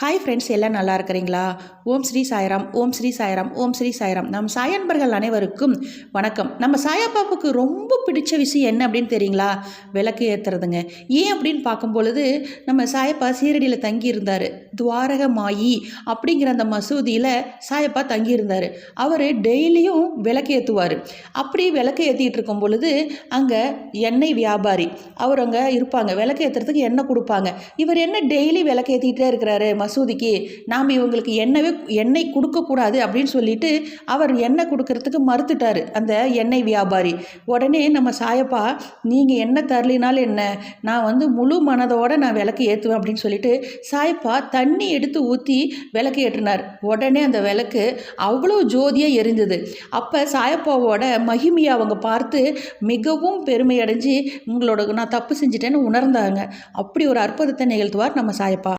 Hi friends எல்லாம் நல்லா இருக்கிறீங்களா? ஓம் ஸ்ரீ சாய்ராம் ஓம் ஸ்ரீ சாய்ராம் ஓம் ஸ்ரீ சாய்ராம். நம் சாயன்பர்கள் அனைவருக்கும் வணக்கம். நம்ம சாயப்பாப்புக்கு ரொம்ப பிடிச்ச விஷயம் என்ன அப்படின்னு தெரியுங்களா? விளக்கு ஏற்றுறதுங்க ஏன் அப்படின்னு பார்க்கும்பொழுது நம்ம சாயப்பா சீரடியில் தங்கியிருந்தார். துவாரக மாயி அப்படிங்கிற அந்த மசூதியில் சாயப்பா தங்கியிருந்தார். அவர் டெய்லியும் விளக்கு ஏற்றுவார் அப்படி விளக்கு ஏற்றிட்டு இருக்கும் பொழுது அங்கே எண்ணெய் வியாபாரி அவர் அங்கே இருப்பாங்க. விளக்கு ஏற்றுறதுக்கு எண்ணெய் கொடுப்பாங்க. இவர் என்ன டெய்லி விளக்கு ஏற்றிக்கிட்டே இருக்கிறாரு? மசூதிக்கு நாம் இவங்களுக்கு எண்ணெய் எண்ணெய் கொடுக்கக்கூடாது அப்படின்னு சொல்லிட்டு அவர் எண்ணெய் கொடுக்கறதுக்கு மறுத்துட்டார் அந்த எண்ணெய் வியாபாரி. உடனே நம்ம சாயப்பா நீங்கள் என்ன தரலினாலும் என்ன? நான் வந்து முழு மனதோட நான் விளக்கு ஏற்றுவேன் அப்படின்னு சொல்லிட்டு சாயப்பா தண்ணி எடுத்து ஊற்றி விளக்கு ஏற்றினார். உடனே அந்த விளக்கு அவ்வளோ ஜோதியாக எரிந்தது. அப்போ சாயப்பாவோட மகிமையை அவங்க பார்த்து மிகவும் பெருமை அடைஞ்சு உங்களோட நான் தப்பு செஞ்சிட்டேன்னு உணர்ந்தாங்க. அப்படி ஒரு அற்புதத்தை நிகழ்த்துவார் நம்ம சாயப்பா.